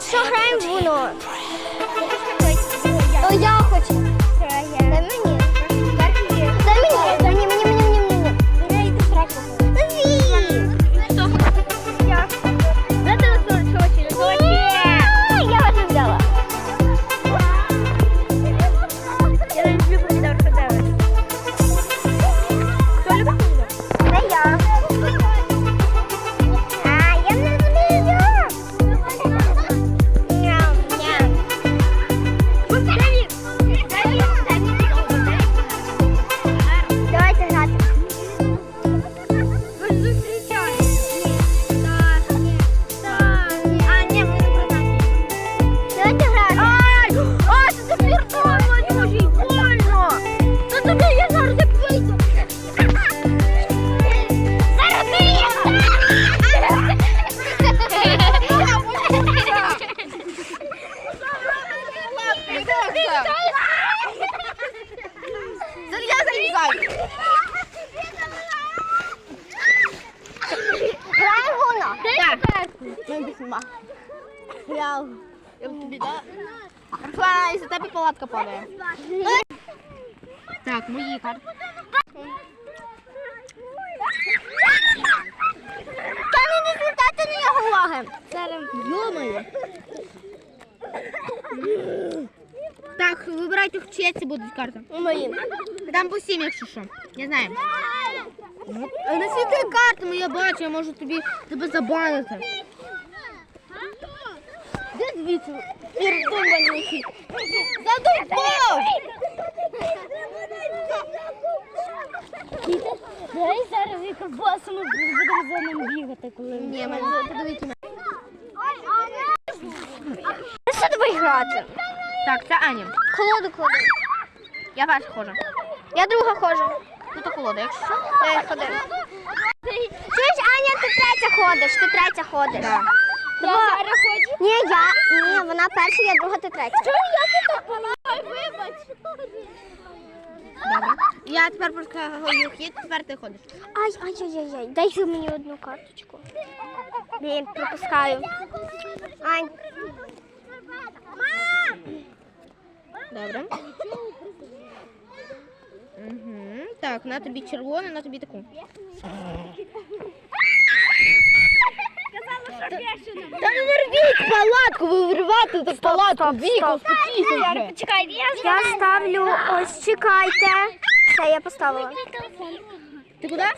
Що граємо в Уно? О, я хочу. Я залізаю. Уно. Так. Ну. Я тобі, да? Руслана, із-за тебе палатка падає. Так, мої карти. Та не звертайте на його. Так, вибирайте, чиї це будуть карти. Мої. Там по сім, якщо що. Я знаю. А на світи картами я бачу, я можу тобі тебе забанити. Де звідси? Ірдуманий. Задовбав! Давай зараз і ковбасами будемо за ним бігати, коли Ні, мене подивіться. Що давай грати? Так, це Аня. Колоду кладу. Я перша ходжу. Я друга ходжу. Ну то колода, якщо що. Ходи. Чуєш, Аня, ти третя ходиш, ти третя ходиш. Так. Я зараз ходжу? Ні, я. Ні, вона перша, я друга, ти третя. Чому я ти так Вибач. Добре. Я тепер проскакую хід, тепер ти ходиш. Ай, ай, ай, ай, ай. Дай же мені одну карточку. Блін, пропускаю. Ань. Добре. Угу. Так, на тобі червону, на тобі таку. Та не вирвіть палатку, ви виривати так палатку, віку, спокійся. Чекай, я ставлю, ось чекайте. Все, я поставила. Ти куди? Будеш